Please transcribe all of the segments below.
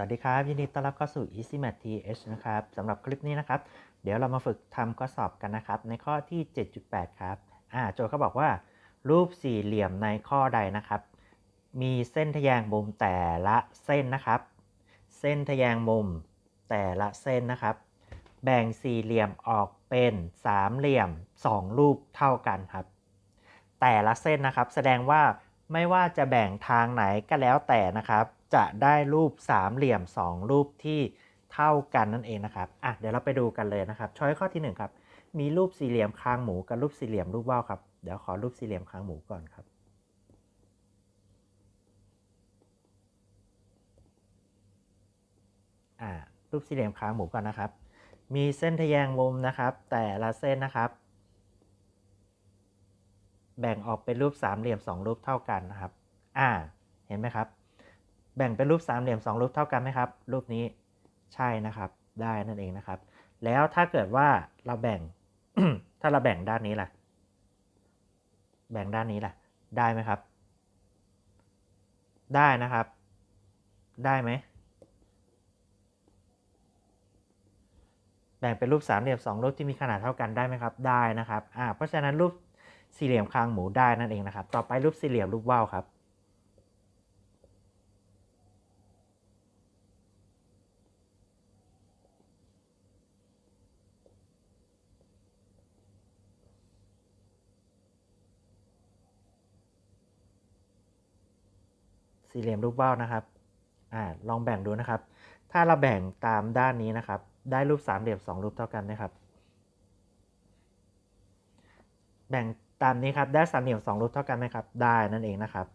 สวัสดีครับ ยินดีต้อนรับเข้าสู่ Easy Math TH นะครับสำหรับคลิปนี้นะครับ เดี๋ยวเรามาฝึกทำข้อสอบกันนะครับ ในข้อที่ 7.8 ครับอ่าโจทย์เขาบอกว่า รูปสี่เหลี่ยมในข้อใดนะครับ มีเส้นทแยงมุมแต่ละเส้นนะครับ เส้นทแยงมุมแต่ละเส้นนะครับ แบ่งสี่เหลี่ยมออกเป็นสามเหลี่ยม 2 รูปเท่ากันครับ แต่ละเส้นนะครับ แสดงว่า ไม่ว่าจะแบ่งทางไหนก็แล้วแต่นะครับ จะได้รูปสามเหลี่ยม 2 รูปที่เท่ากันนั่นเองนะครับอะเดี๋ยวเราไปดูกันเลยนะครับ ช้อยข้อที่1ครับ มีรูปสี่เหลี่ยมคางหมูกับรูปสี่เหลี่ยมรูปว่าวครับ เดี๋ยวขอรูปสี่เหลี่ยมคางหมูก่อนครับ อ่ารูปสี่เหลี่ยมคางหมูก่อนนะครับ มีเส้นทะแยงมุมนะครับ แต่ละเส้นนะครับ แบ่งออกเป็นรูปสามเหลี่ยม2รูปเท่ากันนะครับ อ่า เห็นไหมครับ แบ่งเป็นรูปสามเหลี่ยม2รูปเท่ากันไหมครับ รูปนี้ใช่นะครับ ได้นั่นเองนะครับ แล้วถ้าเกิดว่าเราแบ่ง ถ้าเราแบ่งด้านนี้ล่ะ แบ่งด้านนี้ล่ะ ได้ไหมครับ ได้นะครับ ได้ไหม แบ่งเป็นรูปสามเหลี่ยม2รูปที่มีขนาดเท่ากันได้ไหมครับ ได้นะครับ อ่า เพราะฉะนั้นรูป สี่เหลี่ยมคางหมูได้นั่นเองนะครับ ต่อไปรูปสี่เหลี่ยมรูปว่าวครับ สี่เหลี่ยมรูปว่าวนะครับอ่าลองแบ่งดูนะครับ ถ้าเราแบ่งตามด้านนี้นะครับ ได้รูปสามเหลี่ยมสองรูปเท่ากันนะครับ แบ่งตามนี้ครับได้สามเหลี่ยมสองรูปเท่ากันไหมครับ ได้นั่นเองนะครับ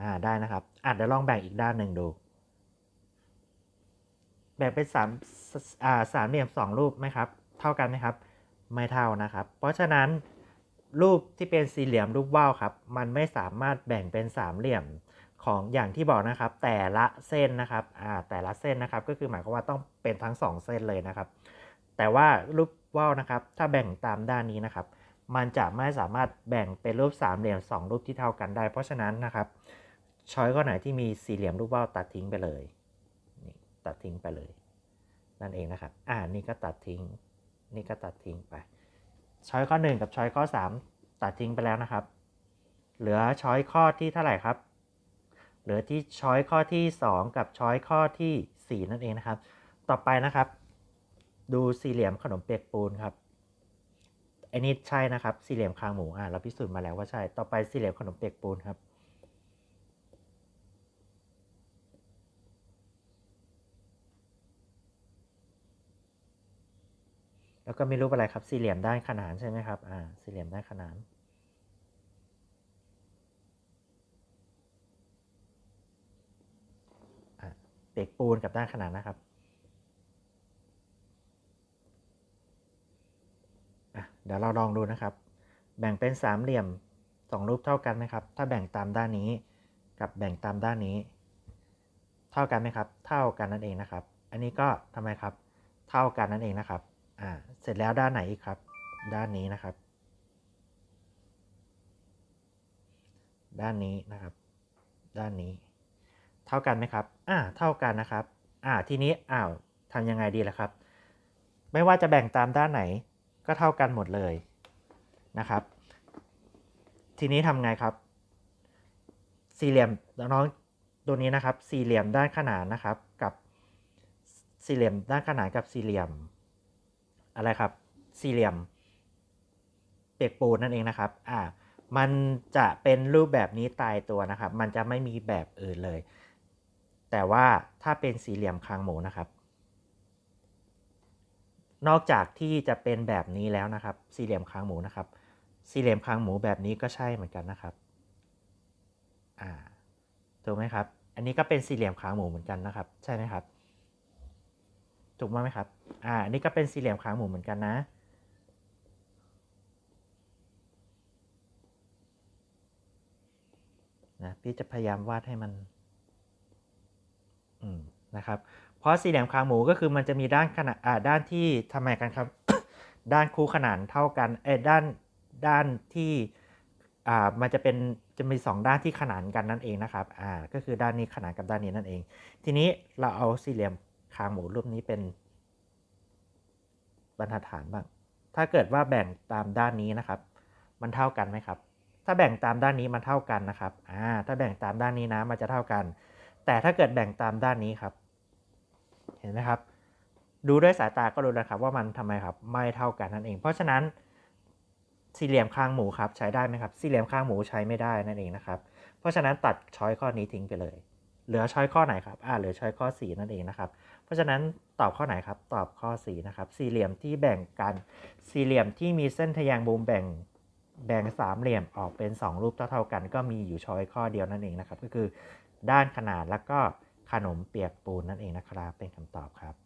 อ่าได้นะครับอะเดี๋ยวลองแบ่งอีกด้านหนึ่งดู แบ่งเป็นสามอ่าสามเหลี่ยมสองรูปไหมครับ เท่ากันไหมครับ ไม่เท่านะครับ เพราะฉะนั้นรูปที่เป็นสี่เหลี่ยมรูปว่าวครับ มันไม่สามารถแบ่งเป็นสามเหลี่ยมของอย่างที่บอกนะครับ แต่ละเส้นนะครับอ่าแต่ละเส้นนะครับ ก็คือหมายความว่าต้องเป็นทั้งสองเส้นเลยนะครับ แต่ว่ารูปว่าวนะครับ ถ้าแบ่งตามด้านนี้นะครับ มันจะไม่สามารถแบ่งเป็นรูปสามเหลี่ยมสองรูปที่เท่ากันได้ เพราะฉะนั้นนะครับช้อยข้อไหนที่มีสี่เหลี่ยมรูปว่าวตัดทิ้งไปเลยนี่ตัดทิ้งไปเลย นั่นเองนะครับ อ่านี่ก็ตัดทิ้ง นี่ก็ตัดทิ้งไปช้อยข้อ 1 กับช้อยข้อ 3 ตัดทิ้งไปแล้วนะครับ เหลือช้อยข้อที่เท่าไหร่ครับ เหลือที่ช้อยข้อที่ 2 กับช้อยข้อที่ 4 นั่นเองนะครับ ต่อไปนะครับ ดูสี่เหลี่ยมขนมเปียกปูนครับ อ้นี่ใช่นะครับสี่เหลี่ยมคางหมูอ่าเราพิสูจน์มาแล้วว่าใช่ ต่อไปสี่เหลี่ยมขนมเปียกปูนครับ แล้วก็มีรูปอะไรครับ สี่เหลี่ยมด้านขนานใช่ไหมครับอ่าสี่เหลี่ยมด้านขนานอะเปียกปูนกับด้านขนานนะครับ อะ เดี๋ยวเราลองดูนะครับ แบ่งเป็นสามเหลี่ยมสองรูปเท่ากันไหมครับ ถ้าแบ่งตามด้านนี้กับแบ่งตามด้านนี้ เท่ากันไหมครับ เท่ากันนั่นเองนะครับ อันนี้ก็ทำไมครับ เท่ากันนั่นเองนะครับ อ่า เสร็จแล้วด้านไหนอีกครับ ด้านนี้นะครับ ด้านนี้นะครับ ด้านนี้ เท่ากันไหมครับ อ่า เท่ากันนะครับ อ่า ทีนี้ อ้าวทำยังไงดีล่ะครับ ไม่ว่าจะแบ่งตามด้านไหน ก็เท่ากันหมดเลยนะครับ ทีนี้ทำไงครับ สี่เหลี่ยมน้องตัวนี้นะครับ สี่เหลี่ยมด้านขนานนะครับกับสี่เหลี่ยมด้านขนานกับสี่เหลี่ยม อะไรครับ สี่เหลี่ยมเปียกปูนนั่นเองนะครับ อ่า มันจะเป็นรูปแบบนี้ตายตัวนะครับ มันจะไม่มีแบบอื่นเลย แต่ว่าถ้าเป็นสี่เหลี่ยมคางหมูนะครับ นอกจากที่จะเป็นแบบนี้แล้วนะครับ สี่เหลี่ยมคางหมูนะครับ สี่เหลี่ยมคางหมูแบบนี้ก็ใช่เหมือนกันนะครับ อ่า ถูกไหมครับ อันนี้ก็เป็นสี่เหลี่ยมคางหมูเหมือนกันนะครับ ใช่ไหมครับ ถูกไหมครับ อ่านี่ก็เป็นสี่เหลี่ยมคางหมูเหมือนกันนะนะพี่จะพยายามวาดให้มัน อืม นะครับ เพราะสี่เหลี่ยมคางหมูก็คือมันจะมีด้านขนาดด้านที่ทำไมกันครับ ด้านคู่ขนานเท่ากันเอ้ด้านด้านที่อ่ามันจะเป็นจะมีสองด้านที่ขนานกันนั่นเองนะครับอ่าก็คือด้านนี้ขนานกับด้านนี้นั่นเอง ทีนี้เราเอาสี่เหลี่ยมคางหมูรูปนี้เป็นบรรทัดฐานบ้าง ถ้าเกิดว่าแบ่งตามด้านนี้นะครับ มันเท่ากันไหมครับ ถ้าแบ่งตามด้านนี้มันเท่ากันนะครับอ่าถ้าแบ่งตามด้านนี้นะมันจะเท่ากัน แต่ถ้าเกิดแบ่งตามด้านนี้ครับ เห็นไหมครับ ดูด้วยสายตาก็รู้แล้วครับว่ามันทำไมครับไม่เท่ากันนั่นเอง เพราะฉะนั้นสี่เหลี่ยมคางหมูครับใช้ได้ไหมครับ สี่เหลี่ยมคางหมูใช้ไม่ได้นั่นเองนะครับ เพราะฉะนั้นตัดช้อยข้อนี้ทิ้งไปเลย เหลือช้อยข้อไหนครับ อ่าเหลือช้อยข้อ 4 นั่นเองนะครับ เพราะฉะนั้นตอบข้อไหนครับ ตอบข้อ 4 นะครับ สี่เหลี่ยมที่แบ่งกัน สี่เหลี่ยมที่มีเส้นทะแยงมุมแบ่งแบ่งสามเหลี่ยมออกเป็น 2 รูปเท่าๆกัน ก็มีอยู่ช้อยข้อเดียวนั่นเองนะครับ ก็คือด้านขนาดแล้วก็ ขนมเปียกปูนนั่นเองนะครับ เป็นคำตอบครับ